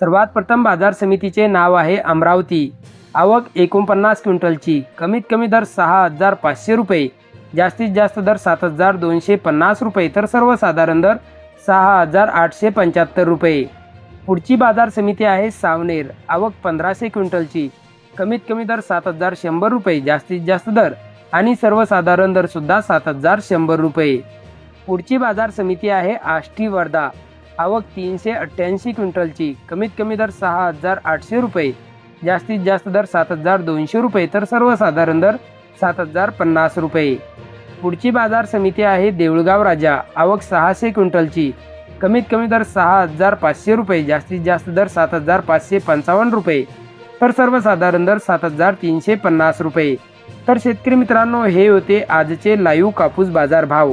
सर्वात प्रथम बाजार समितीचे नाव आहे अमरावती. आवक एकोणपन्नास क्विंटलची. कमीत कमी दर सहा हजार पाचशे रुपये. जास्तीत जास्त दर सात हजार दोनशे पन्नास रुपये तर सर्वसाधारण दर सहा हजार आठशे पंच्याहत्तर रुपये. पुढची बाजार समिती आहे सावनेर. आवक पंधराशे क्विंटलची. कमीत कमी दर सात हजार शंभर रुपये. जास्तीत जास्त दर आणि सर्वसाधारण दरसुद्धा सात हजार शंभर रुपये. पुढची बाजार समिती आहे आष्टी वर्धा. आवक तीनशे अठ्ठ्याऐंशी क्विंटलची. कमीत कमी दर सहा हजार आठशे रुपये. जास्तीत जास्त दर सात हजार दोनशे रुपये. तर सर्वसाधारण दर सात हजार पन्नास रुपये. पुढची बाजार समिती आहे देऊळगाव राजा. आवक सहाशे क्विंटलची. कमीत कमी दर सहा हजार पाचशे रुपये. जास्तीत जास्त दर सात हजार पाचशे पंचावन्न रुपये. तर सर्वसाधारण दर सात हजार तीनशे पन्नास रुपये. तर शेतकरी मित्रांनो हे होते आजचे लाईव्ह कापूस बाजार भाव.